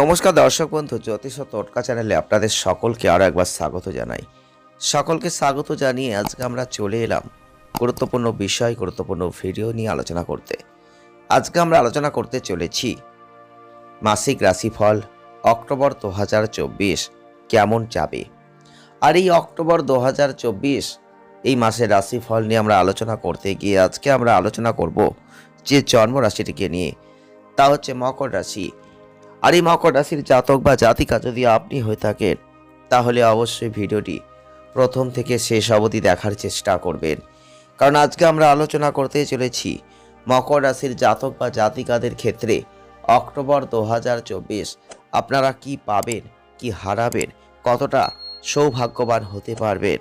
নমস্কার দর্শক বন্ধু, জ্যোতিষ ও টোটকা চ্যানেলে আপনাদের সকলকে আরও একবার স্বাগত জানাই। সকলকে স্বাগত জানিয়ে আজকে আমরা চলে এলাম গুরুত্বপূর্ণ বিষয়, গুরুত্বপূর্ণ ভিডিও নিয়ে আলোচনা করতে। আজকে আমরা আলোচনা করতে চলেছি, মাসিক রাশিফল, অক্টোবর দু হাজার চব্বিশ কেমন যাবে? আর এই অক্টোবর দু হাজার চব্বিশ এই মাসের রাশিফল নিয়ে আমরা আলোচনা করতে গিয়ে আজকে আমরা আলোচনা করব যে জন্ম রাশিটিকে নিয়ে। তা হচ্ছে মকর রাশি। আর এই মকর রাশির জাতক বা জাতিকা যদি আপনি হয়ে থাকেন, তাহলে অবশ্যই ভিডিওটি প্রথম থেকে শেষ অবধি দেখার চেষ্টা করবেন। কারণ আজকে আমরা আলোচনা করতে চলেছি মকর রাশির জাতক বা জাতিকাদের ক্ষেত্রে অক্টোবর দু হাজার চব্বিশ আপনারা কি পাবেন, কি হারাবেন, কতটা সৌভাগ্যবান হতে পারবেন?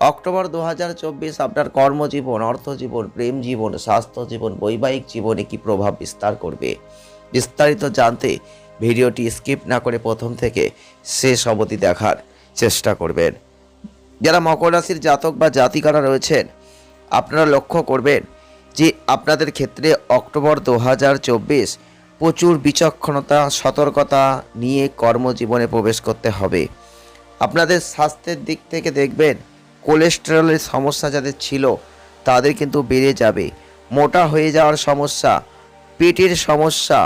অক্টোবর দু হাজার চব্বিশ আপনার কর্মজীবন, অর্থজীবন, প্রেম জীবন, স্বাস্থ্য জীবন, বৈবাহিক জীবনে কি প্রভাব বিস্তার করবে? বিস্তারিত জানতে ভিডিওটি স্কিপ না করে প্রথম থেকে শেষ অবধি দেখার চেষ্টা করবেন। যারা মকর রাশির জাতক বা জাতিকারা রয়েছেন, আপনারা লক্ষ্য করবেন যে আপনাদের ক্ষেত্রে অক্টোবর দু হাজার চব্বিশ প্রচুর বিচক্ষণতা, সতর্কতা নিয়ে কর্মজীবনে প্রবেশ করতে হবে। আপনাদের স্বাস্থ্যের দিক থেকে দেখবেন, কোলেস্টেরলের সমস্যা যাদের ছিল, তাদের কিন্তু বেড়ে যাবে। মোটা হয়ে যাওয়ার সমস্যা, পেটের সমস্যা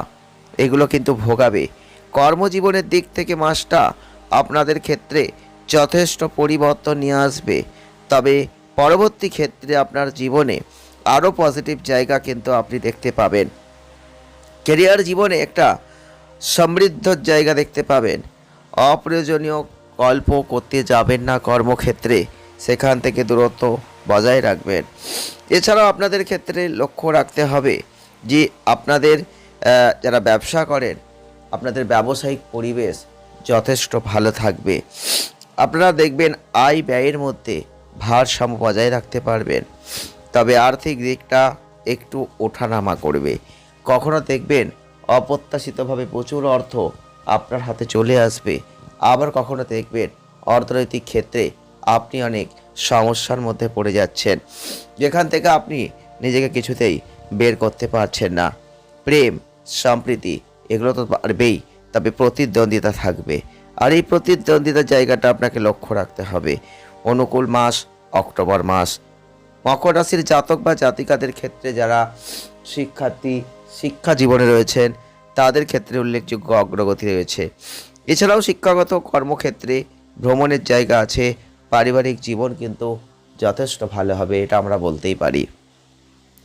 এগুলো কিন্তু ভোগাবে। কর্মজীবনের দিক থেকে মাসটা আপনাদের ক্ষেত্রে যথেষ্ট পরিবর্তন নিয়ে আসবে। তবে পরবর্তী ক্ষেত্রে আপনার জীবনে আরও পজিটিভ জায়গা কিন্তু আপনি দেখতে পাবেন। কেরিয়ার জীবনে একটা সমৃদ্ধ জায়গা দেখতে পাবেন। অপ্রয়োজনীয় গল্প করতে যাবেন না কর্মক্ষেত্রে। সেখান থেকে দূরত্ব বজায় রাখবেন। এছাড়াও আপনাদের ক্ষেত্রে লক্ষ্য রাখতে হবে যে আপনাদের যারা ব্যবসা করেন, আপনাদের ব্যবসায়িক পরিবেশ যথেষ্ট ভালো থাকবে। আপনারা দেখবেন আয় ব্যয়ের মধ্যে ভারসাম্য বজায় রাখতে পারবেন। তবে আর্থিক দিকটা একটু ওঠানামা করবে। কখনো দেখবেন অপ্রত্যাশিতভাবে প্রচুর অর্থ আপনার হাতে চলে আসবে। আবার কখনো দেখবেন অর্থনৈতিক ক্ষেত্রে আপনি অনেক সমস্যার মধ্যে পড়ে যাচ্ছেন। যেখান থেকে আপনি নিজেকে কিছুতেই বের করতে পারছেন না। প্রেম সম্প্রীতি, এগুলো তো পারবেই, তবে প্রতিদ্বন্দ্বিতা থাকবে। আর এই প্রতিদ্বন্দ্বিতার জায়গাটা আপনাকে লক্ষ্য রাখতে হবে। অনুকূল মাস, অক্টোবর মাস। মকর রাশির জাতক বা জাতিকাদের ক্ষেত্রে যারা শিক্ষার্থী, শিক্ষা জীবনে রয়েছেন, তাদের ক্ষেত্রে উল্লেখযোগ্য অগ্রগতি রয়েছে। এছাড়াও শিক্ষাগত কর্মক্ষেত্রে ভ্রমণের জায়গা আছে, পারিবারিক জীবন কিন্তু যথেষ্ট ভালো হবে, এটা আমরা বলতেই পারি।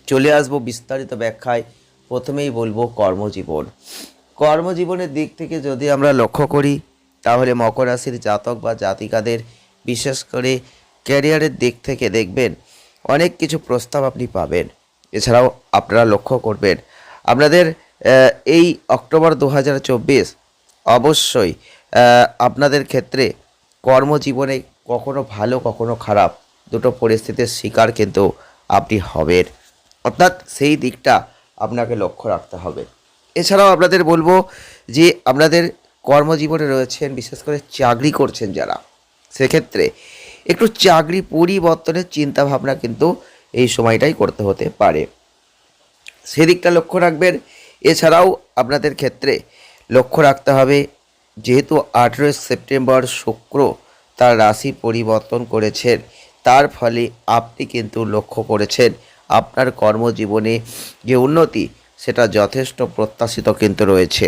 চলে আসব বিস্তারিত ব্যাখ্যায়। প্রথমেই বলব কর্মজীবন। কর্মজীবনের দিক থেকে যদি আমরা লক্ষ্য করি, তাহলে মকর রাশির জাতক বা জাতিকাদের, বিশেষ করে ক্যারিয়ারের দিক থেকে দেখবেন, অনেক কিছু প্রস্তাব আপনি পাবেন। এছাড়াও আপনারা লক্ষ্য করবেন, আপনাদের এই অক্টোবর দু হাজার চব্বিশ অবশ্যই আপনাদের ক্ষেত্রে কর্মজীবনে কখনো ভালো, কখনো খারাপ, দুটো পরিস্থিতির শিকার কিন্তু আপনি হবেন। অর্থাৎ সেই দিকটা আপনাকে লক্ষ্য রাখতে হবে। এছাড়াও আপনাদের বলব যে আপনাদের কর্মজীবনে রয়েছেন, বিশেষ করে চাকরি করছেন যারা, সেক্ষেত্রে একটু চাকরি পরিবর্তনের চিন্তা ভাবনা কিন্তু এই সময়টাই করতে হতে পারে। সেদিকটা লক্ষ্য রাখবেন। এছাড়াও আপনাদের ক্ষেত্রে লক্ষ্য রাখতে হবে, যেহেতু আঠেরোই সেপ্টেম্বর শুক্র তার রাশি পরিবর্তন করেছেন, তার ফলে আপনি কিন্তু লক্ষ্য করেছেন আপনার কর্মজীবনে যে উন্নতি, সেটা যথেষ্ট প্রত্যাশিত কিন্তু রয়েছে।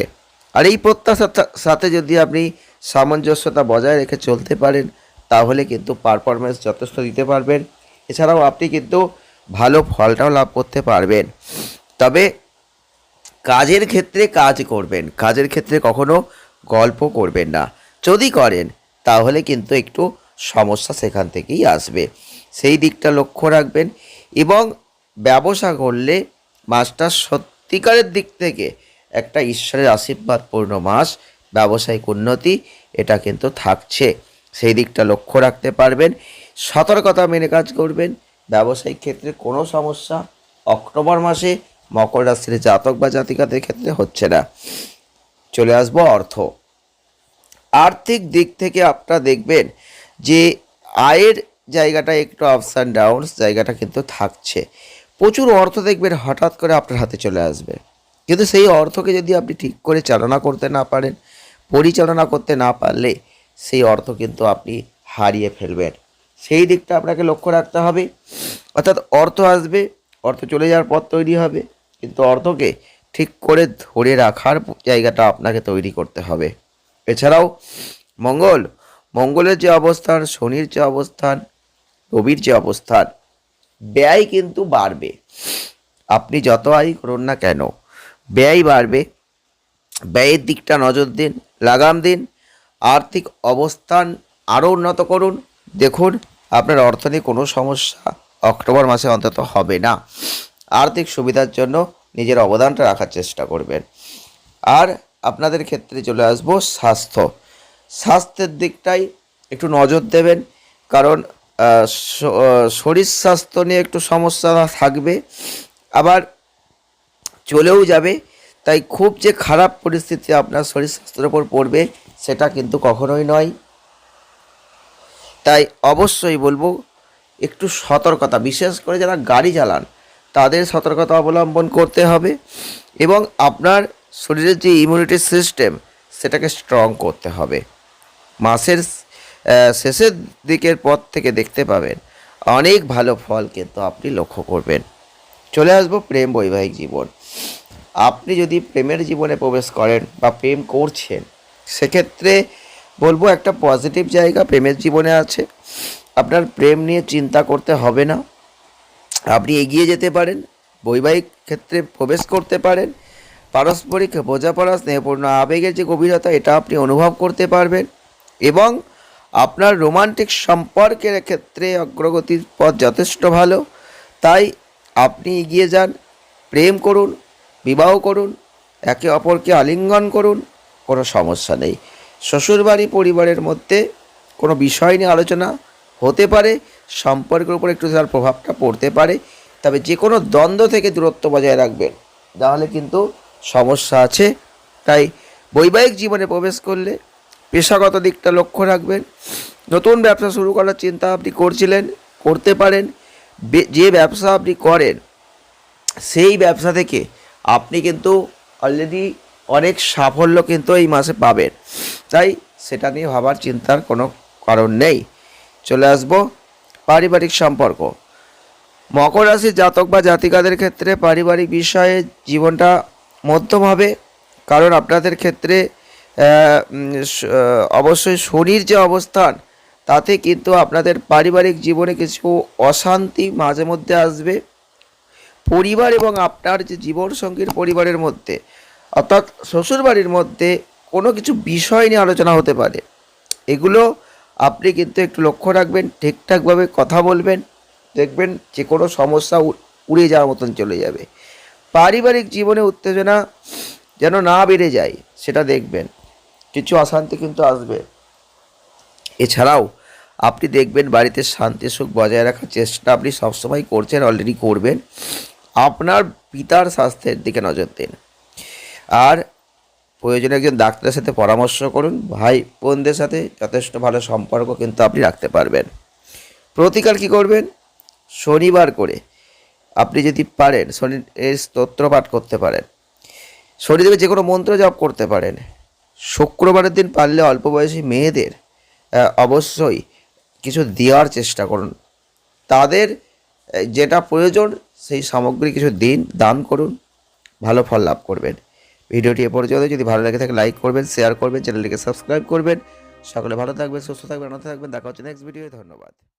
আর এই প্রত্যাশার সাথে যদি আপনি সামঞ্জস্যতা বজায় রেখে চলতে পারেন, তাহলে কিন্তু পারফরমেন্স যথেষ্ট দিতে পারবেন। এছাড়াও আপনি কিন্তু ভালো ফলটাও লাভ করতে পারবেন। তবে কাজের ক্ষেত্রে কাজ করবেন, কাজের ক্ষেত্রে কখনো গল্প করবেন না। যদি করেন, তাহলে কিন্তু একটু সমস্যা সেখান থেকেই আসবে। সেই দিকটা লক্ষ্য রাখবেন এবং ব্যবসা করলে মাসটা সত্যিকারের দিক থেকে একটা ঈশ্বরের আশীর্বাদপূর্ণ মাস ব্যবসায়িক উন্নতি, এটা কিন্তু থাকছে। সেই দিকটা লক্ষ্য রাখতে পারবেন। সতর্কতা মেনে কাজ করবেন। ব্যবসায়িক ক্ষেত্রে কোনো সমস্যা অক্টোবর মাসে মকর রাশির জাতক বা জাতিকাদের ক্ষেত্রে হচ্ছে না। চলে আসব অর্থ। আর্থিক দিক থেকে আপনারা দেখবেন যে আয়ের জায়গাটা একটু আপস অ্যান্ড ডাউনস জায়গাটা কিন্তু থাকছে। প্রচুর অর্থ দেখবেন, হঠাৎ করে আপনার হাতে চলে আসবে। কিন্তু সেই অর্থকে যদি আপনি ঠিক করে চালনা করতে না পারেন, পরিচালনা করতে না পারলে সেই অর্থ কিন্তু আপনি হারিয়ে ফেলবেন। সেই দিকটা আপনাকে লক্ষ্য রাখতে হবে। অর্থাৎ অর্থ আসবে, অর্থ চলে যাওয়ার পর তৈরি হবে, কিন্তু অর্থকে ঠিক করে ধরে রাখার জায়গাটা আপনাকে তৈরি করতে হবে। এছাড়াও মঙ্গল, মঙ্গলের যে অবস্থান, শনির যে অবস্থান, রবির যে অবস্থান ব্যয় কিন্তু বাড়বে। আপনি যত আয় করুন না কেন, ব্যয় বাড়বে। ব্যয়ের দিকটা নজর দিন, লাগাম দিন। আর্থিক অবস্থান আরও উন্নত করুন। দেখুন, আপনার অর্থ নিয়ে কোনো সমস্যা অক্টোবর মাসে অন্তত হবে না। আর্থিক সুবিধার জন্য নিজের অবদানটা রাখার চেষ্টা করবেন। আর আপনাদের ক্ষেত্রে চলে আসব স্বাস্থ্য। স্বাস্থ্যের দিকটাই একটু নজর দেবেন, কারণ শরীর স্বাস্থ্য নিয়ে একটু সমস্যা থাকবে, আবার চলেও যাবে, তাই খুব যে খারাপ পরিস্থিতি আপনার শরীর স্বাস্থ্যের ওপর পড়বে সেটা কিন্তু কখনোই নয়। তাই অবশ্যই বলব, একটু সতর্কতা, বিশেষ করে যারা গাড়ি চালান, তাদের সতর্কতা অবলম্বন করতে হবে এবং আপনার শরীরের যে ইমিউনিটি সিস্টেম সেটাকে স্ট্রং করতে হবে। মাসের শেষের দিকের পথ থেকে দেখতে পাবেন অনেক ভালো ফল কিন্তু আপনি লক্ষ্য করবেন। চলে আসব প্রেম বৈবাহিক জীবন। আপনি যদি প্রেমের জীবনে প্রবেশ করেন বা প্রেম করছেন, সেক্ষেত্রে বলব একটা পজিটিভ জায়গা প্রেমের জীবনে আছে। আপনার প্রেম নিয়ে চিন্তা করতে হবে না। আপনি এগিয়ে যেতে পারেন, বৈবাহিক ক্ষেত্রে প্রবেশ করতে পারেন। পারস্পরিক বোঝাপড়া, স্নেহপূর্ণ, আবেগের যে গভীরতা, এটা আপনি অনুভব করতে পারবেন। এবং আপনার রোমান্টিক সম্পর্কের ক্ষেত্রে অগ্রগতির পথ যথেষ্ট ভালো। তাই আপনি এগিয়ে যান, প্রেম করুন, বিবাহ করুন, একে অপরকে আলিঙ্গন করুন, কোনো সমস্যা নেই। শ্বশুরবাড়ি পরিবারের মধ্যে কোনো বিষয় নিয়ে আলোচনা হতে পারে, সম্পর্কের উপর একটু তার প্রভাবটা পড়তে পারে, তবে যে কোনো দ্বন্দ্ব থেকে দূরত্ব বজায় রাখবেন। তাহলে কিন্তু সমস্যা আছে। তাই বৈবাহিক জীবনে প্রবেশ করলে পেশাগত দিকটা লক্ষ্য রাখবেন। নতুন ব্যবসা শুরু করার চিন্তা আপনি করছিলেন, করতে পারেন। যে ব্যবসা আপনি করেন, সেই ব্যবসা থেকে আপনি কিন্তু অলরেডি অনেক সাফল্য কিন্তু এই মাসে পাবেন। তাই সেটা নিয়ে ভাবার চিন্তার কোনো কারণ নেই। চলে আসব পারিবারিক সম্পর্ক। মকর রাশির জাতক বা জাতিকাদের ক্ষেত্রে পারিবারিক বিষয়ে জীবনটা মধ্যম হবে। কারণ আপনাদের ক্ষেত্রে অবশ্যই শনির যে অবস্থান, তাতে কিন্তু আপনাদের পারিবারিক জীবনে কিছু অশান্তি মাঝে মধ্যে আসবে। পরিবার এবং আপনার যে জীবনসঙ্গীর পরিবারের মধ্যে, অর্থাৎ শ্বশুরবাড়ির মধ্যে কোনো কিছু বিষয় নিয়ে আলোচনা হতে পারে। এগুলো আপনি কিন্তু একটু লক্ষ্য রাখবেন, ঠিকঠাকভাবে কথা বলবেন, দেখবেন যে কোনো সমস্যা উড়ে যাওয়ার মতন চলে যাবে। পারিবারিক জীবনে উত্তেজনা যেন না বেড়ে যায়, সেটা দেখবেন। কিছু অশান্তি কিন্তু আসবে। এছাড়াও, আপনি দেখবেন বাড়িতে শান্তি সুখ বজায় রাখার চেষ্টা আপনি সবসময় করছেন অলরেডি করবেন। আপনার পিতার স্বাস্থ্যের দিকে নজর দিন। আর প্রয়োজনে একজন ডাক্তারের সাথে পরামর্শ করুন। ভাই বোনদের সাথে যথেষ্ট ভালো সম্পর্ক কিন্তু আপনি রাখতে পারবেন। প্রতিকার কি করবেন? শনিবার করে আপনি যদি পারেন, শনি স্তোত্র পাঠ করতে পারেন। শনিদেবের যে কোনো মন্ত্র জপ করতে পারেন। শুক্রবারের দিন পারলে অল্প বয়সী মেয়েদের অবশ্যই কিছু দেওয়ার চেষ্টা করুন। তাদের যেটা প্রয়োজন সেই সামগ্রী কিছু দিন, দান করুন। ভালো ফল লাভ করবেন। ভিডিওটি এ পর্যন্ত। যদি ভালো লাগে থাকে লাইক করবেন শেয়ার করবেন চ্যানেলটিকে সাবস্ক্রাইব করবেন। সকলে ভালো থাকবেন, সুস্থ থাকবেন আনন্দ থাকবেন। দেখা হচ্ছে নেক্সট ভিডিও ধন্যবাদ।